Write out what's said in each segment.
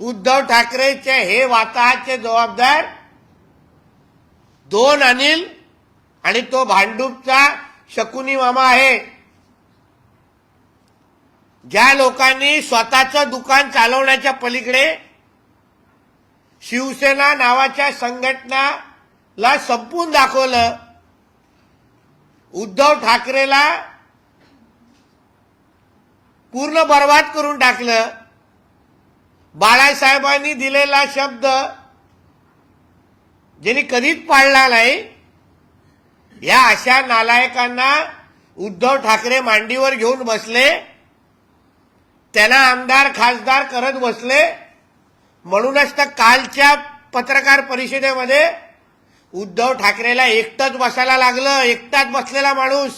उद्धव ठाकरेचे हे वाताहाचे जबाबदार दोन अनिल आणि तो भांडूपचा शकुनी मामा आहे. ज्या लोकांनी स्वतःचं दुकान चालवण्याच्या पलीकडे शिवसेना नावाच्या संघटनाला संपून दाखवलं उद्धव ठाकरेला पूर्ण बर्बाद करून टाकलं बाळासाहेबांनी दिलेला शब्द ज्यांनी कधीच पाळला नाही या अशा नालायकांना उद्धव ठाकरे मांडीवर घेऊन बसले त्यांना आमदार खासदार करत बसले म्हणूनच तर कालच्या पत्रकार परिषदेमध्ये उद्धव ठाकरेला एकटंच बसायला लागलं एकटाच बसलेला माणूस.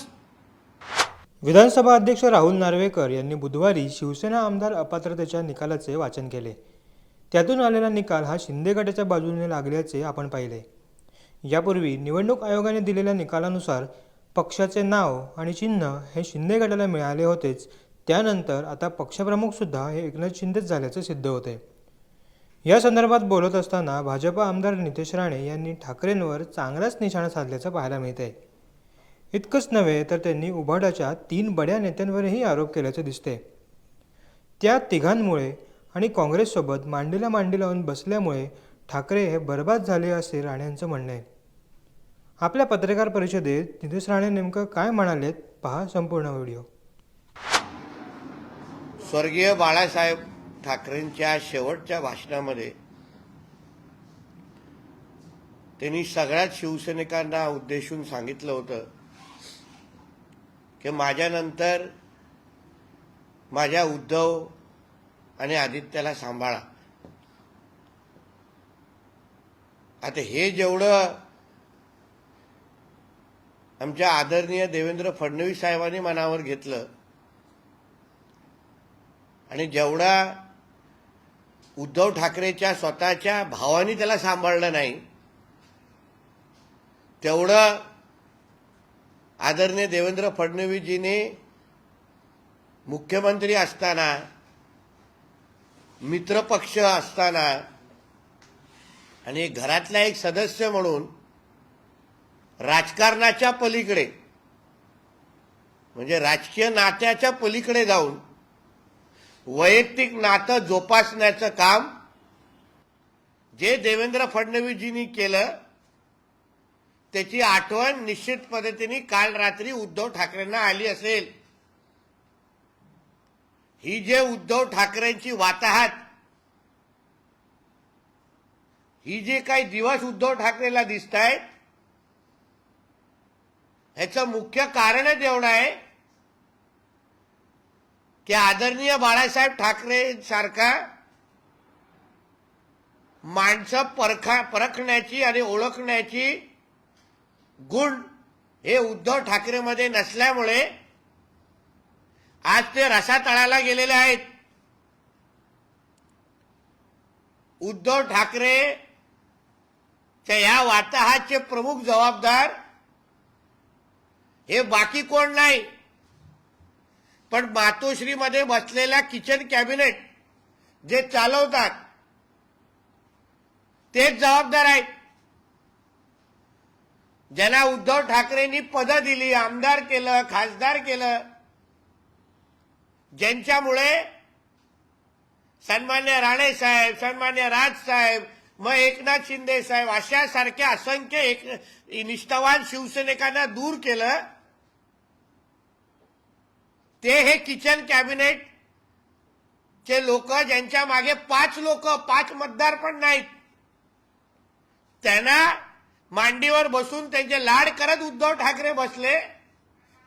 विधानसभा अध्यक्ष राहुल नार्वेकर यांनी बुधवारी शिवसेना आमदार अपात्रतेच्या निकालाचे वाचन केले. त्यातून आलेला निकाल हा शिंदे गटाच्या बाजूने लागल्याचे आपण पाहिले. यापूर्वी निवडणूक आयोगाने दिलेल्या निकालानुसार पक्षाचे नाव आणि चिन्ह हे शिंदे गटाला मिळाले होतेच. त्यानंतर आता पक्षप्रमुखसुद्धा हे एकनाथ शिंदेच झाल्याचे सिद्ध होते. या संदर्भात बोलत असताना भाजपा आमदार नितेश राणे यांनी ठाकरेंवर चांगलाच निशाणा साधल्याचं पाहायला मिळतंय. इतकंच नव्हे तर त्यांनी उभाडाच्या तीन बड्या नेत्यांवरही आरोप केल्याचं दिसते त्या तिघांमुळे आणि काँग्रेससोबत मांडीला मांडी लावून बसल्यामुळे ठाकरे हे बरबाद झाले असे राणेंचं म्हणणं आहे. आपल्या पत्रकार परिषदेत नितेश राणे नेमकं काय म्हणालेत पहा संपूर्ण व्हिडिओ. स्वर्गीय बाळासाहेब ठाकरेंच्या शेवटच्या भाषणामध्ये त्यांनी सगळ्याच शिवसैनिकांना उद्देशून सांगितलं होतं की माझ्यानंतर माझ्या उद्धव आणि आदित्याला सांभाळा. आता हे जेवढं आमच्या आदरणीय देवेंद्र फडणवीस साहेबांनी मनावर घेतलं आणि जेवढा उद्धव ठाकरेच्या स्वतःच्या भावानी त्याला सांभाळलं नाही तेवढं आदरणीय देवेंद्र फडणवीसजीने मुख्यमंत्री असताना मित्रपक्ष असताना आणि घरातला एक सदस्य म्हणून राजकारणाच्या पलीकडे म्हणजे राजकीय नात्याच्या पलीकडे जाऊन वैयक्तिक नातं जोपासण्याचं काम जे देवेंद्र फडणवीसजींनी केलं त्याची आठवण निश्चित पद्धतीने काल रात्री उद्धव ठाकरेंना आली असेल. ही जे उद्धव ठाकरेंची वाताहत ही जे काही दिवस उद्धव ठाकरेला दिसत आहेत ह्याचं मुख्य कारणच एवढं आहे की आदरणीय बाळासाहेब ठाकरे सारखा माणसं परखा परखण्याची आणि ओळखण्याची गुण हे उद्धव ठाकरेमध्ये नसल्यामुळे आज ते रसातळाला गेलेले आहेत. उद्धव ठाकरे या वाताहाचे प्रमुख जबाबदार हे बाकी कोण नाही. पण मातोश्रीमध्ये बसलेल्या किचन कॅबिनेट जे चालवतात तेच जबाबदार आहेत. ज्यांना उद्धव ठाकरेंनी पदं दिली आमदार केलं खासदार केलं ज्यांच्यामुळे सन्मान्य राणे साहेब सन्मान्य राज साहेब मग एकनाथ शिंदे साहेब अशा सारख्या असंख्य एक निष्ठावान शिवसैनिकांना दूर केलं ते हे किचन कॅबिनेट चे लोक ज्यांच्या मागे पाच लोक पाच मतदार पण नाहीत त्यांना मांडीवर बसून त्यांचे लाड करत उद्धव ठाकरे बसले.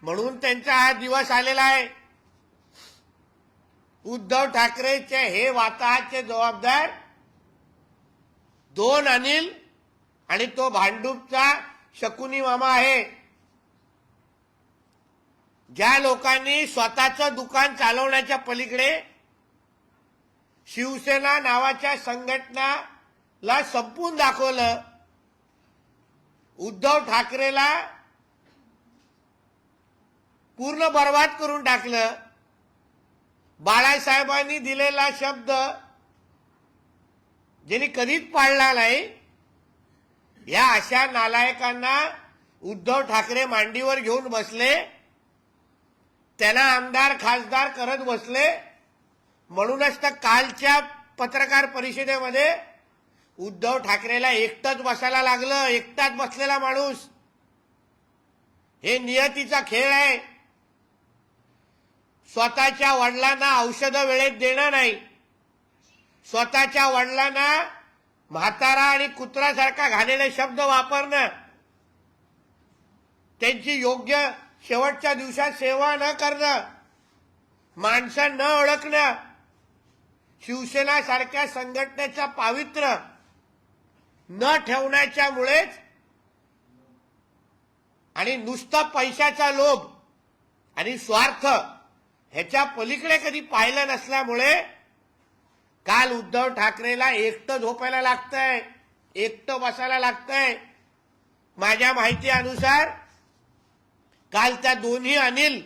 म्हणून त्यांचा हा दिवस आलेला आहे. उद्धव ठाकरेचे हे वाताहाचे जबाबदार दोन अनिल आणि तो भांडूपचा शकुनी मामा आहे. ज्या लोकांनी स्वतःचं दुकान चालवण्याच्या पलीकडे शिवसेना नावाच्या संघटनाला संपून दाखवलं उद्धव ठाकरेला पूर्ण बर्बाद करून टाकलं. बाळासाहेबांनी दिलेला शब्द ज्यांनी कधीच पाळला नाही या अशा नालायकांना उद्धव ठाकरे मांडीवर घेऊन बसले. त्यांना आमदार खासदार करत बसले. म्हणूनच तर कालच्या पत्रकार परिषदेमध्ये उद्धव ठाकरेला एकटंच बसायला लागलं एकटाच बसलेला माणूस. हे नियतीचा खेळ आहे. स्वतःच्या वडिलांना औषधं वेळेत देणं नाही. स्वतःच्या वडिलांना म्हातारा आणि कुत्रासारखा घालेले शब्द वापरणं. त्यांची योग्य शेवटच्या दिवसात सेवा न करणं. माणसं न ओळखणं. शिवसेना सारख्या संघटनेचा पावित्र्य. न ठेवण्याच्यामुळेच आणि नुसता पैशाचा लोभ आणि स्वार्थ ह्याच्या पलीकडे कधी पाहिलं नसल्यामुळे काल उद्धव ठाकरेला एकटं झोपायला लागतंय एकटं बसायला लागतंय. माझ्या माहितीनुसार काल त्या दोन्ही अनिल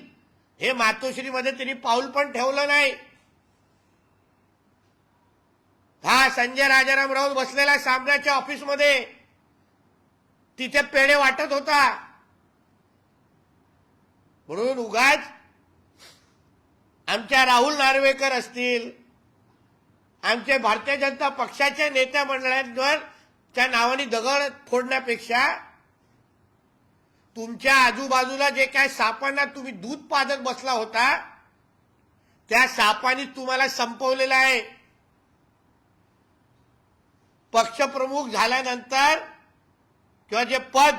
हे मातोश्रीमध्ये त्यांनी पाऊल पण ठेवलं नाही. हा संजय राजाराम राऊत बसलेला सामन्याच्या ऑफिसमध्ये. तिथे पेढे वाटत होता. म्हणून उगाच आमच्या राहुल नार्वेकर असतील आमचे भारतीय जनता पक्षाच्या नेत्या मंडळांवर त्या नावाने दगड फोडण्यापेक्षा तुमच्या आजूबाजूला जे काय सापांना तुम्ही दूध पाजत बसला होता त्या सापांनी तुम्हाला संपवलेलं आहे. पक्षप्रमुख झाल्यानंतर किंवा जे पद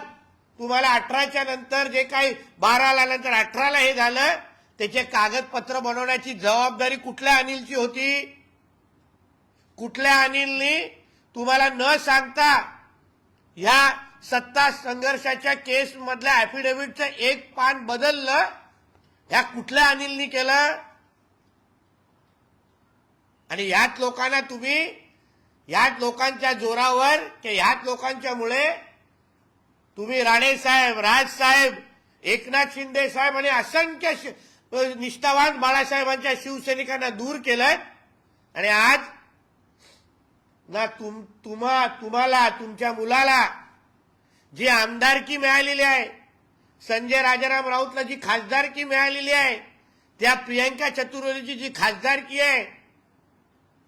तुम्हाला अठराच्या नंतर जे काही बाराला नंतर अठराला हे झालं त्याचे कागदपत्र बनवण्याची जबाबदारी कुठल्या अनिलची होती? कुठल्या अनिलनी तुम्हाला न सांगता ह्या सत्ता संघर्षाच्या केसमधल्या अॅफिडेव्हिटचं एक पान बदललं? ह्या कुठल्या अनिलनी केलं? आणि ह्याच लोकांना तुम्ही ह्याच लोकांच्या जोरावर की ह्याच लोकांच्यामुळे तुम्ही राणे साहेब राज साहेब एकनाथ शिंदे साहेब आणि असंख्य निष्ठावान बाळासाहेबांच्या शिवसैनिकांना दूर केलंय. आणि आज ना तुम तुम्हा तुम्हाला तुमच्या मुलाला जी आमदारकी मिळालेली आहे संजय राजाराम राऊतला जी खासदारकी मिळालेली आहे त्या प्रियंका चतुर्वेदीची जी खासदारकी आहे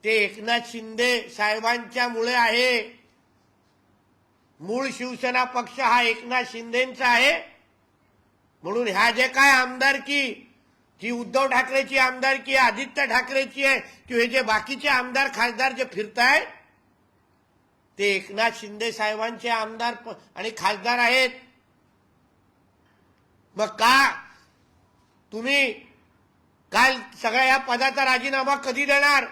ते एकनाथ शिंदे साहेबांच्या मुळे आहे. मूळ शिवसेना पक्ष हा एकनाथ शिंदेचा आहे. म्हणून ह्या जे काय आमदारकी जी उद्धव ठाकरेची आमदारकी आहे आदित्य ठाकरेची आहे किंवा हे जे बाकीचे आमदार खासदार जे फिरतायत ते एकनाथ शिंदे साहेबांचे आमदार आणि खासदार आहेत. मग का तुम्ही काल सगळ्या या पदाचा राजीनामा कधी देणार?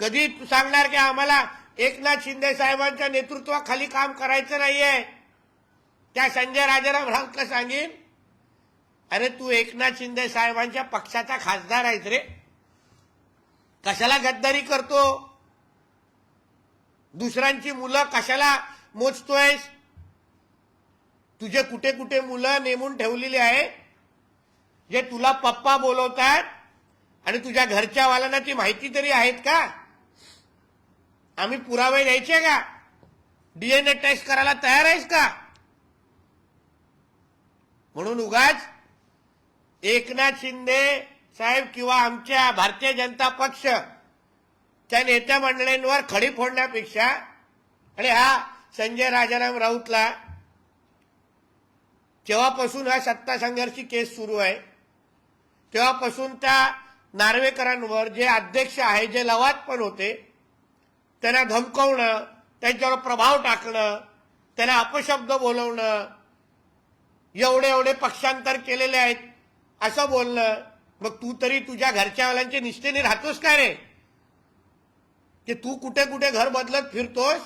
कधी सांगणार की आम्हाला एकनाथ शिंदे साहेबांच्या नेतृत्वाखाली काम करायचं नाहीये? त्या संजय राजाराम राऊतला सांगेन अरे तू एकनाथ शिंदे साहेबांच्या पक्षाचा खासदार आहेस रे. कशाला गद्दारी करतो? दुसऱ्यांची मुलं कशाला मोजतोयस? तुझे कुठे कुठे मुलं नेमून ठेवलेली आहे जे तुला पप्पा बोलवतात आणि तुझ्या घरच्या वाल्यांना ती माहिती तरी आहेत का? आम्ही पुरावे द्यायचे का? डीएनए टेस्ट करायला तयार आहेस का? म्हणून उगाच एकनाथ शिंदे साहेब किंवा आमच्या भारतीय जनता पक्ष त्या नेत्या मंडळींवर खडी फोडण्यापेक्षा आणि हा संजय राजाराम राऊतला जेव्हापासून हा सत्ता संघर्षी केस सुरू आहे तेव्हापासून त्या नार्वेकरांवर जे अध्यक्ष आहे जे लवाद पण होते त्यांना धमकवणं त्यांच्यावर प्रभाव टाकणं त्यांना अपशब्द बोलवणं एवढे एवढे पक्षांतर केलेले आहेत असं बोलणं मग तू तरी तुझ्या घरच्यावाल्यांच्या निष्ठेने राहतोस का रे? की तू कुठे कुठे घर बदलत फिरतोस?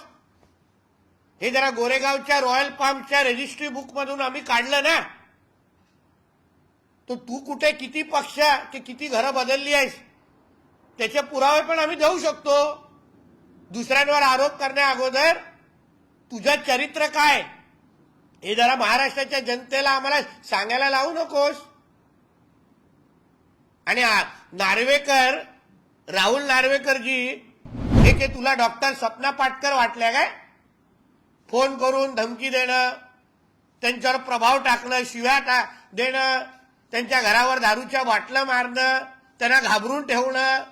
हे जरा गोरेगावच्या रॉयल पार्मच्या रजिस्ट्री बुकमधून आम्ही काढलं ना. तर तू कुठे किती पक्ष की किती घरं बदलली आहेस त्याचे पुरावे पण आम्ही देऊ शकतो. दुसऱ्यांवर आरोप करण्या अगोदर तुझं चरित्र काय? हे जरा महाराष्ट्राच्या जनतेला आम्हाला सांगायला लावू नकोस. आणि नार्वेकर राहुल नार्वेकरजी हे के तुला डॉक्टर स्वप्ना पाटकर वाटल्या काय? फोन करून धमकी देणं त्यांच्यावर प्रभाव टाकणं शिव्या टा देणं त्यांच्या घरावर दारूच्या बाटल्या मारणं त्यांना घाबरून ठेवणं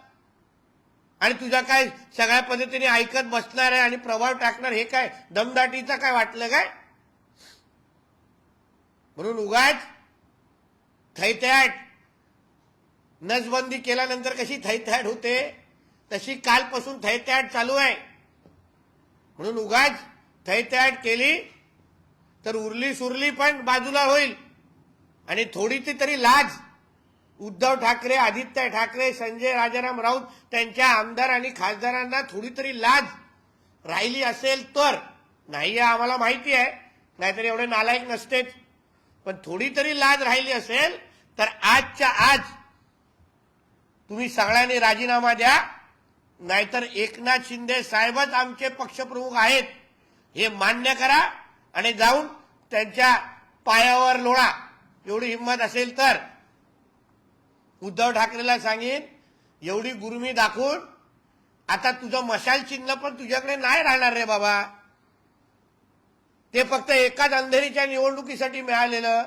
आणि तुझ्या काय सगळ्या पद्धतीने ऐकत बसणार आहे आणि प्रभाव टाकणार हे काय? दमदाटीचं काय वाटलं काय? म्हणून उगाच थैथॅट नसबंदी केल्यानंतर कशी थैथॅट होते? तशी कालपासून थैथॅट चालू आहे. म्हणून उगाच थैथॅट केली तर उरली सुरली पण बाजूला होईल. आणि थोडीशी तरी लाज. उद्धव ठाकरे आदित्य ठाकरे संजय राजाराम राऊत त्यांच्या आमदार आणि खासदारांना थोडी तरी लाज राहिली असेल तर. नाही आहे आम्हाला माहिती आहे. नाहीतर एवढे नालायक नसतेच. पण थोडी तरी लाज राहिली असेल तर आजच्या आज तुम्ही सगळ्यांनी राजीनामा द्या. नाहीतर एकनाथ शिंदे साहेबच आमचे पक्षप्रमुख आहेत. हे मान्य करा आणि जाऊन त्यांच्या पायावर लोळा. एवढी हिंमत असेल तर. उद्धव ठाकरेला सांगेन एवढी गुरुमी दाखवून आता तुझं मशाल चिन्ह पण तुझ्याकडे नाही राहणार रे बाबा. ते फक्त एकाच अंधेरीच्या निवडणुकीसाठी मिळालेलं.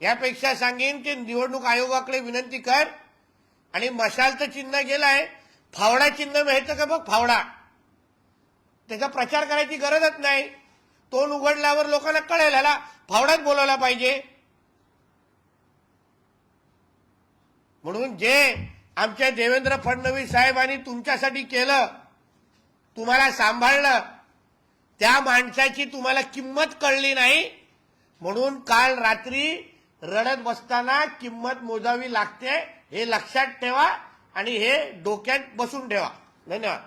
यापेक्षा सांगेन की निवडणूक आयोगाकडे विनंती कर आणि मशालचं चिन्ह गेलंय फावडा चिन्ह मिळतं का बघ फावडा. त्याचा प्रचार करायची गरजच नाही. तोंड उघडल्यावर लोकांना कळेल ह्याला फावडाच बोलावला पाहिजे. म्हणून जे आमच्या देवेंद्र फडणवीस साहेबांनी तुमच्यासाठी केलं तुम्हाला सांभाळलं त्या माणसाची तुम्हाला किंमत कळली नाही म्हणून काल रात्री रडत बसताना किंमत मोजावी लागते हे लक्षात ठेवा आणि हे डोक्यात बसून ठेवा. धन्यवाद.